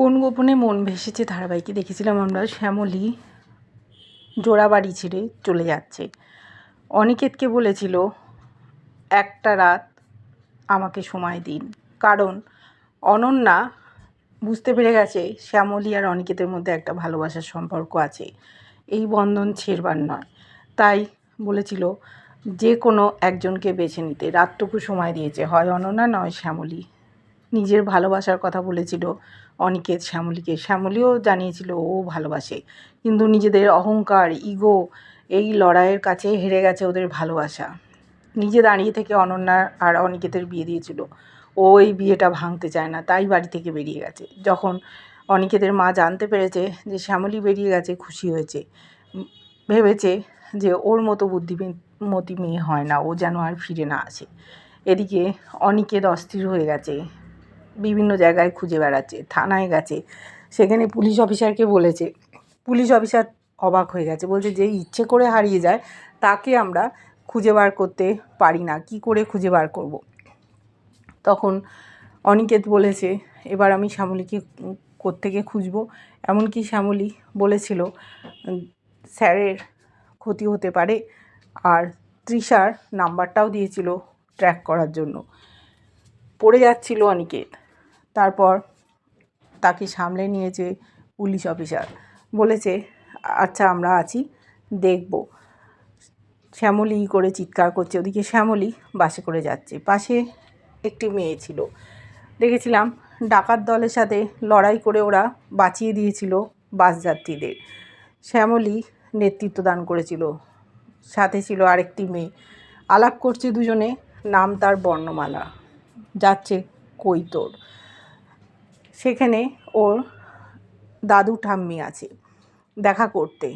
কোন গোপনে মন ভেসেছে ধারাবাহিকে দেখেছিলাম আমরা, শ্যামলী জোড়াবাড়ি ছেড়ে চলে যাচ্ছে। অনিকেতকে বলেছিল, একটা রাত আমাকে সময় দিন। কারণ অনন্যা বুঝতে পেরে গেছে, শ্যামলী আর অনিকেতের মধ্যে একটা ভালোবাসার সম্পর্ক আছে। এই বন্ধন ছেড়বার নয়। তাই বলেছিল, যে কোনো একজনকে বেছে নিতে। রাতটুকু সময় দিয়েছে। হয় অনন্যা, নয় শ্যামলী। নিজের ভালোবাসার কথা বলেছিল, অনিকেত শ্যামলীকে। শ্যামলীও জানিয়েছিল, ও ভালোবাসে। কিন্তু নিজেদের অহংকার ইগো এই লড়াইয়ের কাছে হেরে গেছে ওদের ভালোবাসা। নিজে দাঁড়িয়ে থেকে অনন্যা আর অনিকেতের বিয়ে দিয়েছিল। ও এই বিয়েটা ভাঙতে চায় না, তাই বাড়ি থেকে বেরিয়ে গেছে। যখন অনিকেতের মা জানতে পেরেছে যে শ্যামলী বেরিয়ে গেছে, খুশি হয়েছে। ভেবেছে যে ওর মতো বুদ্ধিমতী মেয়ে হয় না, ও যেন আর ফিরে না আসে। এদিকে অনিকেত অস্থির হয়ে গেছে। বিভিন্ন জায়গায় খুঁজে বেড়াচ্ছে, থানায় গেছে। সেখানে পুলিশ অফিসারকে বলেছে, পুলিশ অফিসার অবাক হয়ে গেছে, বলছে যে ইচ্ছে করে হারিয়ে যায়, তাকে আমরা খুঁজে বার করতে পারি না, কি করে খুঁজে বার করব। তখন অনিকেত বলেছে, এবার আমি শ্যামলীকে কোত্থেকে খুঁজবো? এমনকি শ্যামলী বলেছিল, স্যারের ক্ষতি হতে পারে। আর তৃষার নাম্বারটাও দিয়েছিল ট্র্যাক করার জন্য। পড়ে যাচ্ছিল অনিকেত। তারপর তাকে সামলে নিয়েছে পুলিশ অফিসার। বলেছে আচ্ছা আমরা আছি, দেখব। শ্যামলী করে চিৎকার করছে, ওদিকে শ্যামলী বাসে করে যাচ্ছে। পাশে একটি মেয়ে ছিল। দেখেছিলাম, ডাকাত দলের সাথে লড়াই করে ওরা বাঁচিয়ে দিয়েছিল বাস যাত্রীদের। শ্যামলী নেতৃত্ব দান করেছিল। সাথে ছিল আরেকটি মেয়ে। আলাপ করছে দুজনে, নাম তার বর্ণমালা। যাচ্ছে কৈতর। সেখানে ওর দাদু ঠাম্মি আছে, দেখা করতে।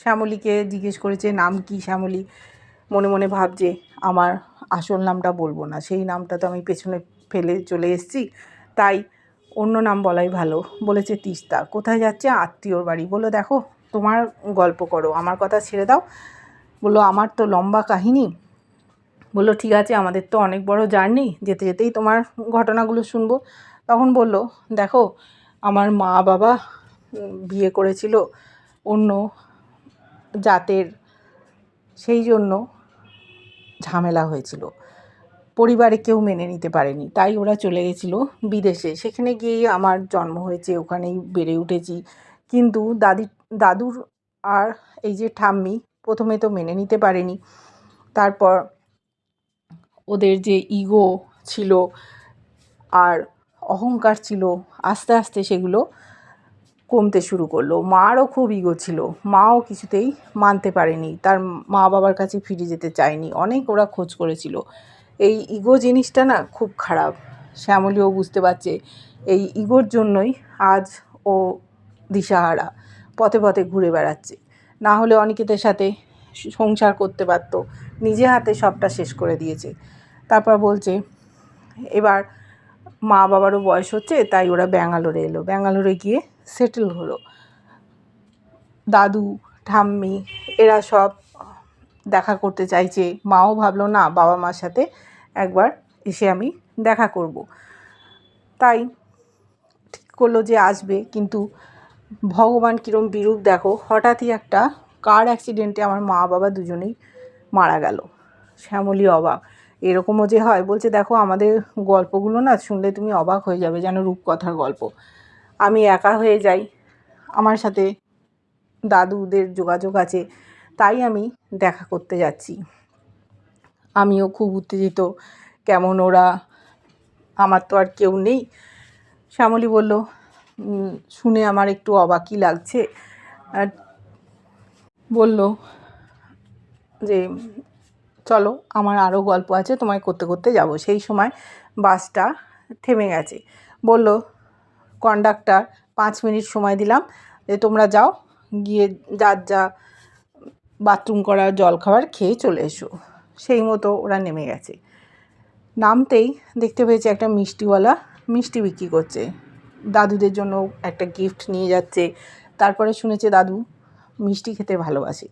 শ্যামলীকে জিজ্ঞেস করেছে, নাম কি শ্যামলী? মনে মনে ভাবছে, আমার আসল নামটা বলব না, সেই নামটা তো আমি পেছনে ফেলে চলে এসেছি, তাই অন্য নাম বলাই ভালো। বলেছে তিস্তা। কোথায় যাচ্ছে আত্মীয়র বাড়ি? বলল, দেখো, তোমার গল্প করো, আমার কথা ছেড়ে দাও। বলল, আমার তো লম্বা কাহিনী। বলল, ঠিক আছে, আমাদের তো অনেক বড় জার্নি, যেতে যেতেই তোমার ঘটনাগুলো শুনব। তখন বলল, দেখো, আমার মা বাবা বিয়ে করেছিল অন্য জাতের, সেই জন্য ঝামেলা হয়েছিল। পরিবারে কেউ মেনে নিতে পারেনি। তাই ওরা চলে গেছিল বিদেশে। সেখানে গিয়েই আমার জন্ম হয়েছে, ওখানেই বেড়ে উঠেছি। কিন্তু দাদি, দাদুর আর এই যে ঠাম্মি, প্রথমে তো মেনে নিতে পারেনি। তারপর ওদের যে ইগো ছিল আর অহংকার ছিল, আস্তে আস্তে সেগুলো কমতে শুরু করল। মারও খুব ইগো ছিল, মাও কিছুতেই মানতে পারেনি, তার মা বাবার কাছে ফিরে যেতে চায়নি, অনেক ওরা খোঁজ করেছিল। এই ইগো জিনিসটা না খুব খারাপ, শ্যামলীও বুঝতে পারছে, এই ইগোর জন্যই আজ ও দিশাহারা, পথে পথে ঘুরে বেড়াচ্ছে। না হলে অনিকেতের সাথে সংসার করতে পারতো, নিজে হাতে সবটা শেষ করে দিয়েছে। তারপর বলছে, এবার মা বাবারও বয়স হচ্ছে, তাই ওরা ব্যাঙ্গালোরে এলো। ব্যাঙ্গালোরে গিয়ে সেটেল হলো। দাদু, ঠাম্মি, এরা সব দেখা করতে চাইছে। মাও ভাবলো, না, বাবা মার সাথে একবার এসে আমি দেখা করব। তাই ঠিক করল যে আসবে। কিন্তু ভগবান কীরম বিরূপ, দেখো, হঠাৎই একটা কার অ্যাক্সিডেন্টে আমার মা বাবা দুজনেই মারা গেল। শ্যামলী অবাক। এরকমও যে হয়, বলছে, দেখো, আমাদের গল্পগুলো না শুনলে তুমি অবাক হয়ে যাবে যেন রূপকথার গল্প। আমি একা হয়ে যাই, আমার সাথে দাদুদের যোগাযোগ আছে, তাই আমি দেখা করতে যাচ্ছি। আমিও খুব উত্তেজিত, কেমন ওরা, আমার তো আর কেউ নেই। শ্যামলী বলল শুনে আমার একটু অবাকই লাগছে। আর বলল যে চলো, আমার আরও গল্প আছে, তোমায় করতে করতে যাব। সেই সময় বাসটা থেমে গেছে। বলল, কন্ডাক্টার, পাঁচ মিনিট সময় দিলাম। যে তোমরা যাও, গিয়ে যার যা বাথরুম করা জল খাবার খেয়ে চলে এসো। সেই মতো ওরা নেমে গেছে। নামতেই দেখতে পেয়েছে একটা মিষ্টিওয়ালা মিষ্টি বিক্রি করছে। দাদুদের জন্য একটা গিফট নিয়ে যাচ্ছে। তারপরে শুনেছে, দাদু, মিষ্টি খেতে ভালোবাসে।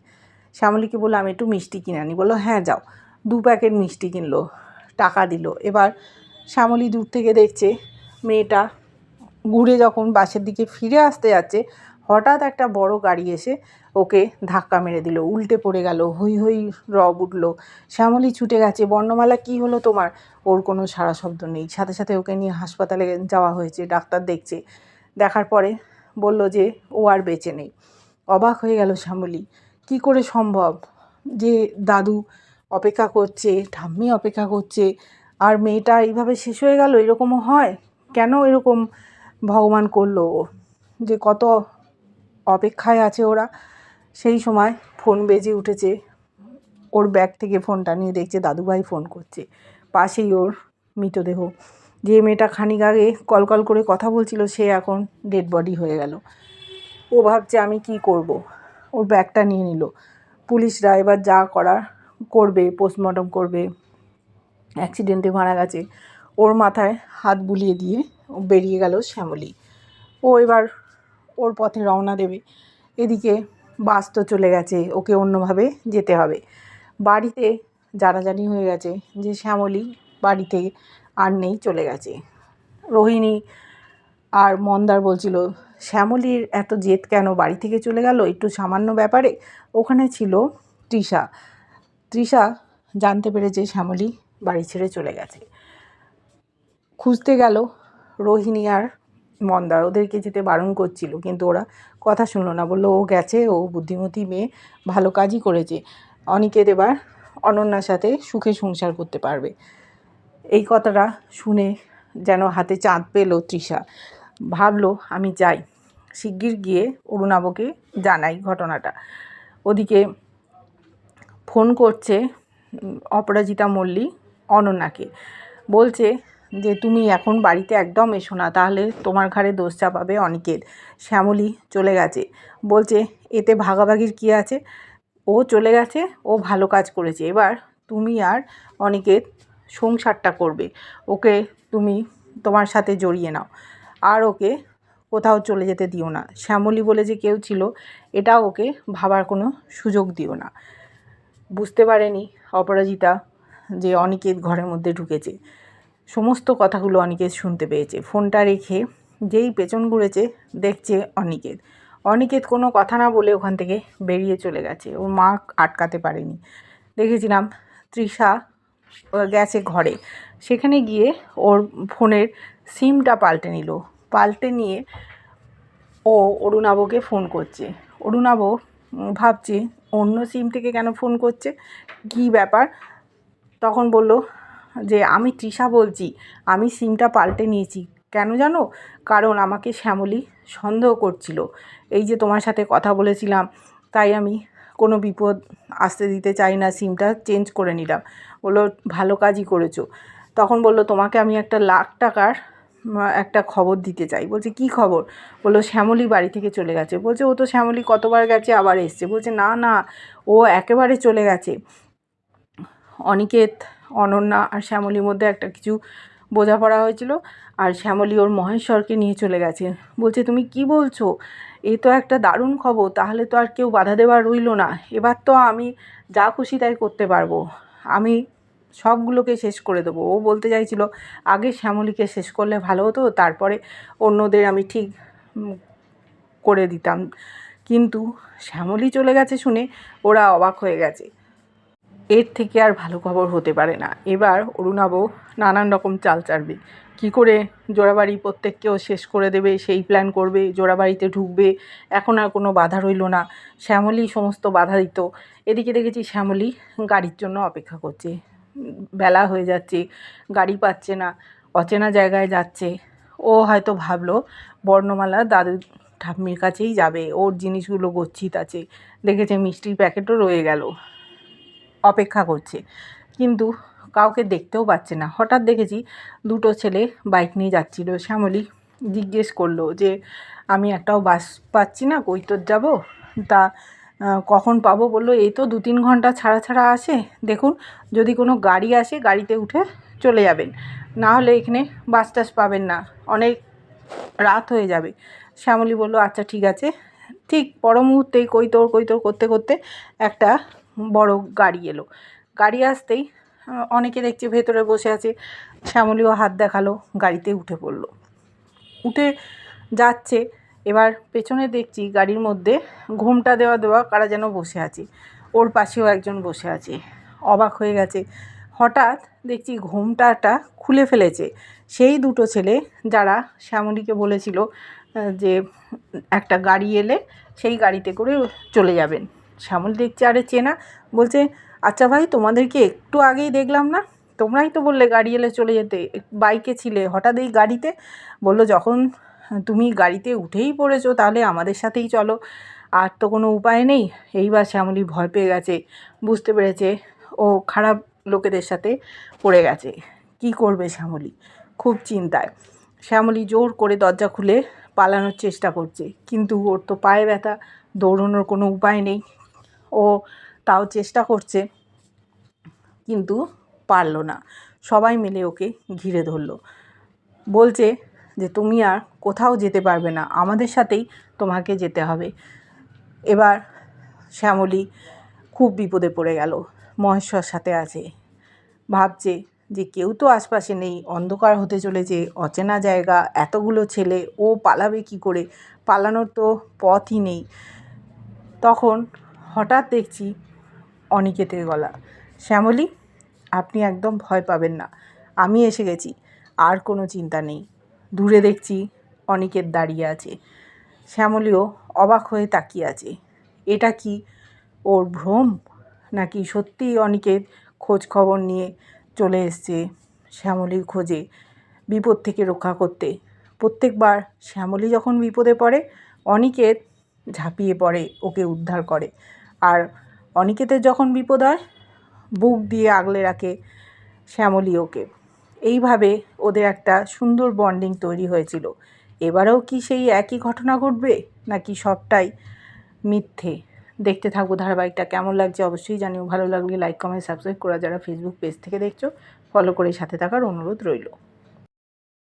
শ্যামলীকে বলল, আমি একটু মিষ্টি কিনে আনি। বলল হ্যাঁ যাও। দু প্যাকেট মিষ্টি কিনলো, টাকা দিল। এবার শ্যামলী দূর থেকে দেখছে মেয়েটা ঘুরে যখন বাসের দিকে ফিরে আসতে যাচ্ছে, হঠাৎ একটা বড় গাড়ি এসে ওকে ধাক্কা মেরে দিল, উল্টে পড়ে গেল হই হই রব উঠল। শ্যামলী ছুটে গেছে, বর্ণমালা, কি হলো তোমার? ওর কোনো সারা শব্দ নেই। সাথে সাথে ওকে নিয়ে হাসপাতালে যাওয়া হয়েছে, ডাক্তার দেখছে। দেখার পরে বলল যে ও আর বেঁচে নেই। অবাক হয়ে গেল শ্যামলী। কি করে সম্ভব? যে দাদু অপেক্ষা করছে, ঠাম্মি অপেক্ষা করছে, আর মেয়েটা এইভাবে শেষ হয়ে গেল, এরকমও হয়? কেন এরকম ভগবান করল যে কত অপেক্ষায় আছে ওরা। সেই সময় ফোন বেজে উঠেছে। ওর ব্যাগ থেকে ফোনটা নিয়ে দেখছে দাদুভাই ফোন করছে। পাশেই ওর মৃতদেহ। যে মেয়েটা খানিক আগে কল কল করে কথা বলছিল, সে এখন ডেড বডি হয়ে গেল। ও ভাবছে, আমি কি করব। ওর ব্যাগটা নিয়ে নিল। পুলিশরা এবার যা করার করবে পোস্টমর্টম করবে অ্যাক্সিডেন্টে মারা গেছে। ওর মাথায় হাত বুলিয়ে দিয়ে ও বেরিয়ে গেল শ্যামলী। ও এবার ওর পথে রওনা দেবে। এদিকে বাস তো চলে গেছে, ওকে অন্যভাবে যেতে হবে। বাড়িতে জানাজানি হয়ে গেছে যে শ্যামলী বাড়িতে আর নেই, চলে গেছে। রোহিণী আর মন্দার বলছিল শ্যামলীর এত জেদ কেন? বাড়ি থেকে চলে গেল? একটু সামান্য ব্যাপারে? ওখানে ছিল তৃষা। তৃষা জানতে পেরেছে শ্যামলী বাড়ি ছেড়ে চলে গেছে। খুঁজতে গেল রোহিণী আর মন্দার। ওদেরকে যেতে বারণ করছিল, কিন্তু ওরা কথা শুনলো না। বলল, ও গেছে, ও বুদ্ধিমতী মেয়ে, ভালো কাজই করেছে। অনিকেত এবার অনন্যার সাথে সুখে সংসার করতে পারবে। এই কথাটা শুনে যেন হাতে চাঁদ পেল তৃষা। ভাবলো, আমি যাই। শিগগির গিয়ে অরুণাবকে জানাই ঘটনাটা। ওদিকে ফোন করছে অপরাজিতা মল্লিক অনন্যাকে। বলছে যে, তুমি এখন বাড়িতে একদম এসো না, তাহলে তোমার ঘাড়ে দোষ চাপাবে অনিকেত। শ্যামলী চলে গেছে। বলছে, এতে ভাগাভাগির কী আছে? ও চলে গেছে, ও ভালো কাজ করেছে। এবার তুমি আর অনিকেত সংসারটা করবে। ওকে তুমি তোমার সাথে জড়িয়ে নাও। আর ওকে কোথাও চলে যেতে দিও না। শ্যামলী বলে যে কেউ ছিল, এটা ওকে ভাবার কোনো সুযোগ দিও না। বুঝতে পারেনি অপরাজিতা যে অনিকেত ঘরের মধ্যে ঢুকেছে। সমস্ত কথাগুলো অনিকেত শুনতে পেয়েছে। ফোনটা রেখে যেই পেছন ঘুরেছে, দেখছে অনিকেত। অনিকেত কোনো কথা না বলে ওখান থেকে বেরিয়ে চলে গেছে। ওর মা আটকাতে পারেনি। দেখেছিলাম তৃষা গেছে ঘরে। সেখানে গিয়ে ওর ফোনের সিমটা পাল্টে নিল। পাল্টে নিয়ে ও অরুণাবকে ফোন করছে। অরুণাব ভাবছে অন্য সিম থেকে কেন ফোন করছে? কী ব্যাপার? তখন বলল যে, আমি তৃষা বলছি। আমি সিমটা পাল্টে নিয়েছি। কেন জানো? কারণ আমাকে শ্যামলী সন্দেহ করছিল। এই যে তোমার সাথে কথা বলেছিলাম, তাই আমি কোনো বিপদ আসতে দিতে চাই না। সিমটা চেঞ্জ করে নিলাম। বলল, ভালো কাজই করেছ। তখন বলল, তোমাকে আমি একটা লাখ টাকার একটা খবর দিতে চাই। বলছে, কি খবর? বলল, শ্যামলী বাড়ি থেকে চলে গেছে। বলছে, ও তো শ্যামলী কতবার গেছে আবার এসছে। বলছে, না না, ও একেবারে চলে গেছে। অনিকেত, অনন্যা আর শ্যামলীর মধ্যে একটা কিছু বোঝাপড়া হয়েছিল আর শ্যামলী ওর মহেশ্বরকে নিয়ে চলে গেছে। বলছে, তুমি কি বলছো? এ তো একটা দারুণ খবর, তাহলে তো আর কেউ বাধা দেওয়া রইল না। এবার তো আমি যা খুশি তাই করতে পারব। আমি সবগুলোকে শেষ করে দেবো। ও বলতে চাইছিল, আগে শ্যামলীকে শেষ করলে ভালো হতো, তারপরে অন্যদের আমি ঠিক করে দিতাম। কিন্তু শ্যামলী চলে গেছে শুনে ওরা অবাক হয়ে গেছে। এর থেকে আর ভালো খবর হতে পারে না। এবার অরুণাব নানান রকম চাল চাড়বে। কী করে জোড়াবাড়ি প্রত্যেককেও শেষ করে দেবে, সেই প্ল্যান করবে, জোড়াবাড়িতে ঢুকবে, এখন আর কোনো বাধা রইল না। শ্যামলী সমস্ত বাধা দিত। এদিকে দেখেছি শ্যামলী গাড়ির জন্য অপেক্ষা করছে। বেলা হয়ে যাচ্ছে, গাড়ি পাচ্ছে না, অচেনা জায়গায় যাচ্ছে। ও হয়তো ভাবলো, বর্ণমালা দাদু ঠাম্মির কাছেই যাবে, ওর জিনিসগুলো গচ্ছিত আছে। দেখেছে মিষ্টির প্যাকেটও রয়ে গেল। অপেক্ষা করছে। কিন্তু কাউকে দেখতেও পাচ্ছে না। হঠাৎ দেখেছি দুটো ছেলে বাইক নিয়ে যাচ্ছিল। শ্যামলী জিজ্ঞেস করল যে, আমি একটাও বাস পাচ্ছি না কৈতর যাব? তা কখন পাবো বলল, এই তো দু তিন ঘণ্টা ছাড়া ছাড়া আসে দেখুন, যদি কোনো গাড়ি আসে, গাড়িতে উঠে চলে যাবেন। না হলে এখানে বাস টাস পাবেন না। অনেক রাত হয়ে যাবে। শ্যামলী বলল আচ্ছা ঠিক আছে। ঠিক পর মুহূর্তেই কৈতর কৈতর করতে করতে একটা বড় গাড়ি এলো। গাড়ি আসতেই অনেকে দেখছি ভেতরে বসে আছে। শ্যামলীও হাত দেখাল, গাড়িতে উঠে পড়ল। উঠে যাচ্ছে এবার পেছনে দেখছি গাড়ির মধ্যে ঘোমটা দেওয়া দেওয়া কারা যেন বসে আছে। ওর পাশেও একজন বসে আছে। অবাক হয়ে গেছে। হঠাৎ দেখছি ঘোমটাটা খুলে ফেলেছে। সেই দুটো ছেলে যারা শ্যামলীকে বলেছিল যে একটা গাড়ি এলে সেই গাড়িতে করে চলে যাবেন। শ্যামল দেখছে, আরে, চেনা। বলছে আচ্ছা ভাই, তোমাদেরকে একটু আগেই দেখলাম না? তোমরাই তো বললে গাড়ি এলে চলে যেতে। বাইকে ছিলে হঠাৎ এই গাড়িতে? বলল, যখন তুমি গাড়িতে উঠেই পড়েছো, তাহলে আমাদের সাথেই চলো। আর তো কোনো উপায় নেই। এইবার শ্যামলী ভয় পেয়ে গেছে, বুঝতে পেরেছে। ও খারাপ লোকেদের সাথে পড়ে গেছে। কি করবে শ্যামলী? খুব চিন্তায়। শ্যামলী জোর করে দরজা খুলে পালানোর চেষ্টা করছে, কিন্তু ওর তো পায়ে ব্যথা, দৌড়ানোর কোনো উপায় নেই। ও তাও চেষ্টা করছে, কিন্তু পারল না। সবাই মিলে ওকে ঘিরে ধরলো। বলছে যে, তুমি আর কোথাও যেতে পারবে না। আমাদের সাথেই তোমাকে যেতে হবে। এবার শ্যামলী খুব বিপদে পড়ে গেল। মহেশ্বর সাথে আছে। ভাবছে যে কেউ তো আশপাশে নেই। অন্ধকার হতে চলেছে। অচেনা জায়গা। এতগুলো ছেলে। ও পালাবে কি করে? পালানোর তো পথই নেই। তখন হঠাৎ দেখছি অনিকেতের গলা। শ্যামলী, আপনি একদম ভয় পাবেন না। আমি এসে গেছি। আর কোনো চিন্তা নেই। দূরে দেখছি অনিকেত দাঁড়িয়ে আছে। শ্যামলীও অবাক হয়ে তাকিয়ে আছে। এটা কি ওর ভ্রম? নাকি সত্যিই অনিকেত খোঁজ খবর নিয়ে চলে এসছে শ্যামলীর খোঁজে বিপদ থেকে রক্ষা করতে? প্রত্যেকবার শ্যামলী যখন বিপদে পড়ে, অনিকেত ঝাঁপিয়ে পড়ে, ওকে উদ্ধার করে। আর অনিকেতের যখন বিপদ হয়, বুক দিয়ে আগলে রাখে শ্যামলী ওকে। এইভাবে ওদের একটা সুন্দর বন্ডিং তৈরি হয়েছিল। এবারেও কি সেই একই ঘটনা ঘটবে? নাকি সবটাই মিথ্যে? দেখতে থাকব ধারাবাহিকটা। কেমন লাগছে অবশ্যই জানিও। ভালো লাগলে লাইক কমেন্ট সাবস্ক্রাইব করা যারা ফেসবুক পেজ থেকে দেখছ ফলো করে সাথে থাকার অনুরোধ রইল।